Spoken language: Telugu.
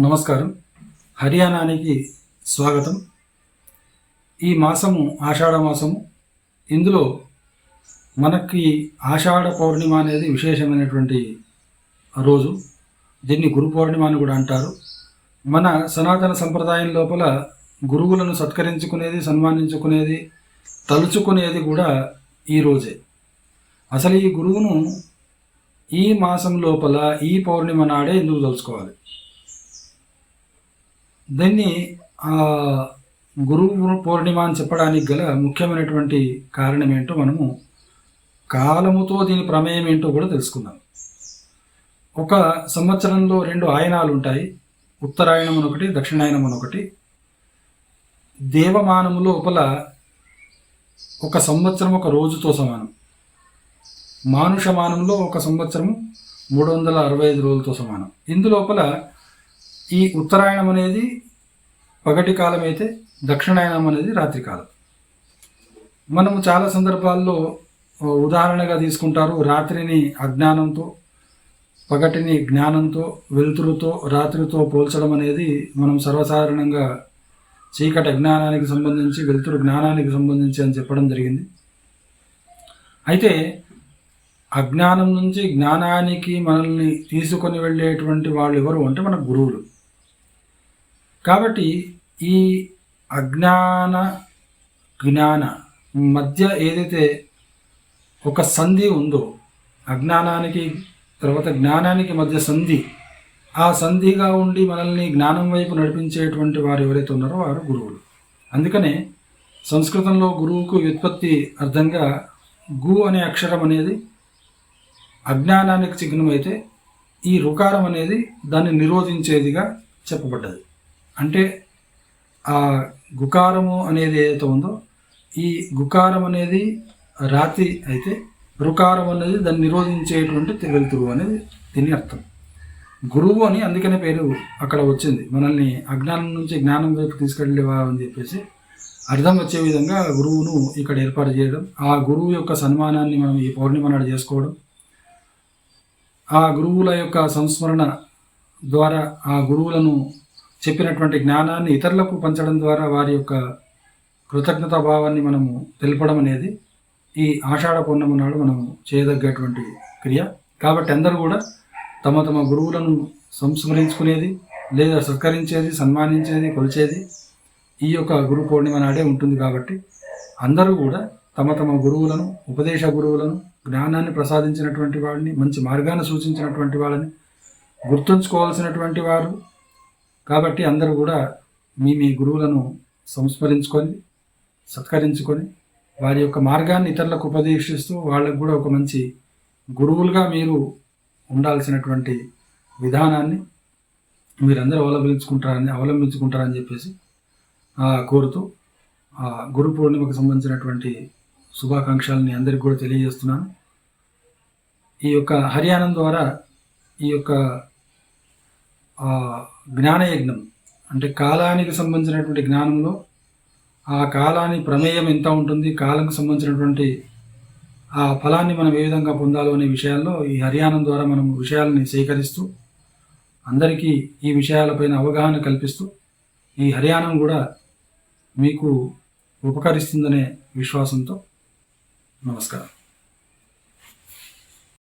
నమస్కారం. హర్యానానికి స్వాగతం. ఈ మాసము ఆషాఢ మాసము. ఇందులో మనకి ఆషాఢ పౌర్ణిమ అనేది విశేషమైనటువంటి రోజు. దీన్ని గురు పౌర్ణిమ అని కూడా అంటారు. మన సనాతన సంప్రదాయం లోపల గురువులను సత్కరించుకునేది సన్మానించుకునేది తలుచుకునేది కూడా ఈ రోజే. అసలు ఈ గురువును ఈ మాసం లోపల ఈ పౌర్ణిమ నాడే ఎందుకు తలుచుకోవాలి? దీన్ని గురు పౌర్ణిమ అని చెప్పడానికి గల ముఖ్యమైనటువంటి కారణం ఏంటో మనము కాలముతో దీని ప్రమేయం ఏంటో కూడా తెలుసుకుందాం. ఒక సంవత్సరంలో రెండు ఆయనాలు ఉంటాయి. ఉత్తరాయణం అనొకటి ఒకటి దక్షిణాయనం అనొకటి ఒకటి. దేవమానము లోపల ఒక సంవత్సరం ఒక రోజుతో సమానం. మానుషమానంలో ఒక సంవత్సరం మూడు వందల అరవై ఐదు రోజులతో సమానం. ఇందులోపల ఈ ఉత్తరాయణం అనేది పగటి కాలం అయితే దక్షిణాయనం అనేది రాత్రికాలం మనము చాలా సందర్భాల్లో ఉదాహరణగా తీసుకుంటారు రాత్రిని అజ్ఞానంతో పగటిని జ్ఞానంతో వెలుతురుతో రాత్రితో పోల్చడం అనేది మనం సర్వసాధారణంగా చీకటి అజ్ఞానానికి సంబంధించి వెలుతురు జ్ఞానానికి సంబంధించి అని చెప్పడం జరిగింది. అయితే అజ్ఞానం నుంచి జ్ఞానానికి మనల్ని తీసుకొని వెళ్ళేటువంటి వాళ్ళు ఎవరు అంటే మన గురువులు. కాబట్టి ఈ అజ్ఞాన జ్ఞాన మధ్య ఏదైతే ఒక సంధి ఉందో అజ్ఞానానికి తర్వాత జ్ఞానానికి మధ్య సంధి ఆ సంధిగా ఉండి మనల్ని జ్ఞానం వైపు నడిపించేటువంటి వారు ఎవరైతే ఉన్నారో వారు గురువులు. అందుకనే సంస్కృతంలో గురువుకు వ్యుత్పత్తి అర్థంగా గు అనే అక్షరం అనేది అజ్ఞానానికి చిహ్నమైతే ఈ రుకారం అనేది దాన్ని నిరోధించేదిగా చెప్పబడ్డది. అంటే ఆ గుకారము అనేది ఏదైతే ఉందో ఈ గుకారం అనేది రాతి అయితే రుకారం అనేది దాన్ని నిరోధించేటువంటి వెలుతురు అనేది దీని అర్థం. గురువు అని అందుకనే పేరు అక్కడ వచ్చింది. మనల్ని అజ్ఞానం నుంచి జ్ఞానం వైపు తీసుకెళ్ళేవా అని చెప్పేసి అర్థం వచ్చే విధంగా గురువును ఇక్కడ ఏర్పాటు చేయడం ఆ గురువు యొక్క సన్మానాన్ని మనం ఈ పౌర్ణిమ నాడు చేసుకోవడం ఆ గురువుల యొక్క సంస్మరణ ద్వారా ఆ గురువులను చెప్పినటువంటి జ్ఞానాన్ని ఇతరులకు పంచడం ద్వారా వారి యొక్క కృతజ్ఞతా భావాన్ని మనము తెలపడం అనేది ఈ ఆషాఢ పౌర్ణమి నాడు మనము చేయదగ్గటువంటి క్రియ. కాబట్టి అందరూ కూడా తమ తమ గురువులను సంస్మరించుకునేది లేదా సత్కరించేది సన్మానించేది కొలిచేది ఈ యొక్క గురు పౌర్ణిమ నాడే ఉంటుంది కాబట్టి అందరూ కూడా తమ తమ గురువులను ఉపదేశ గురువులను జ్ఞానాన్ని ప్రసాదించినటువంటి వాడిని మంచి మార్గాన్ని సూచించినటువంటి వాళ్ళని గుర్తుంచుకోవాల్సినటువంటి వారు కాబట్టి అందరూ కూడా మీ మీ గురువులను సంస్మరించుకొని సత్కరించుకొని వారి యొక్క మార్గాన్ని ఇతరులకు ఉపదేశిస్తూ వాళ్ళకు కూడా ఒక మంచి గురువులుగా మీరు ఉండాల్సినటువంటి విధానాన్ని మీరందరూ అవలంబించుకుంటారని అవలంబించుకుంటారని చెప్పేసి కోరుతూ ఆ, గురు పూర్ణిమకు సంబంధించినటువంటి శుభాకాంక్షల్ని అందరికీ కూడా తెలియజేస్తున్నాను. ఈ యొక్క హర్యానం ద్వారా ఈ యొక్క జ్ఞానయజ్ఞం. అంటే కాలానికి సంబంధించినటువంటి జ్ఞానంలో ఆ కాలాని ప్రమేయం ఎంత ఉంటుంది కాలంకు సంబంధించినటువంటి ఆ ఫలాన్ని మనం ఏ విధంగా పొందాలో అనే విషయాల్లో ఈ హర్యానం ద్వారా మనం విషయాలని సేకరిస్తూ అందరికీ ఈ విషయాలపైన అవగాహన కల్పిస్తూ ఈ హర్యానం కూడా మీకు ఉపకరిస్తుందనే విశ్వాసంతో నమస్కారం.